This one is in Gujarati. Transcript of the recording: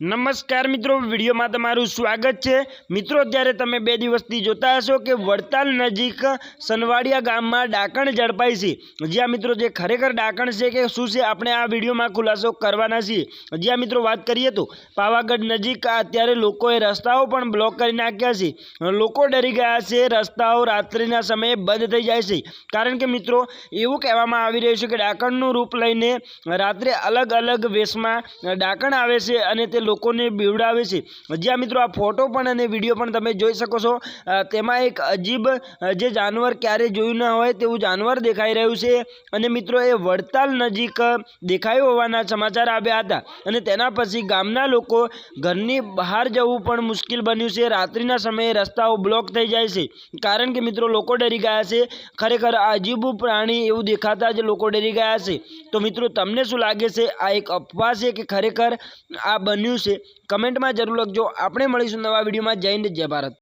નમસ્કાર મિત્રો, વિડીયોમાં તમારું સ્વાગત છે. મિત્રો, અત્યારે તમે બે દિવસથી જોતા હશો કે વડતાલ નજીક સનવાડિયા ગામમાં ડાકણ ઝડપાઈ છે. જ્યાં મિત્રો, જે ખરેખર ડાકણ છે કે શું છે, આપણે આ વિડીયોમાં ખુલાસો કરવાના છીએ. જ્યાં મિત્રો, વાત કરીએ તો પાવાગઢ નજીક અત્યારે લોકોએ રસ્તાઓ પણ બ્લોક કરી નાખ્યા છે. લોકો ડરી ગયા છે, રસ્તાઓ રાત્રિના સમયે બંધ થઈ જાય છે. કારણ કે મિત્રો, એવું કહેવામાં આવી રહ્યું છે કે ડાકણનું રૂપ લઈને રાત્રે અલગ અલગ વેશમાં ડાકણ આવે છે અને તે લોકોને બીવડાવે છે. જ્યાં મિત્રો, આ ફોટો પણ અને વીડિયો પણ તમે જોઈ શકો છો. તેમાં એક અજીબ જે જાનવર ક્યારેય જોયું ન હોય તેવું જાનવર દેખાઈ રહ્યું છે. અને મિત્રો, એ વડતાલ નજીક દેખાયું હોવાના સમાચાર આવ્યા હતા. અને તેના પછી ગામના લોકો ઘરની બહાર જવું પણ મુશ્કેલ બન્યું છે. રાત્રિના સમયે રસ્તાઓ બ્લોક થઈ જાય છે. કારણ કે મિત્રો, લોકો ડરી ગયા છે. ખરેખર આ અજીબ પ્રાણી એવું દેખાતા જ લોકો ડરી ગયા છે. તો મિત્રો, તમને શું લાગે છે? આ એક અફવા છે કે ખરેખર આ બન્યું છે. કમેન્ટમાં જરૂર લખજો. આપણે મળીશું નવા વિડીયોમાં. જય હિન્દ જય ભારત.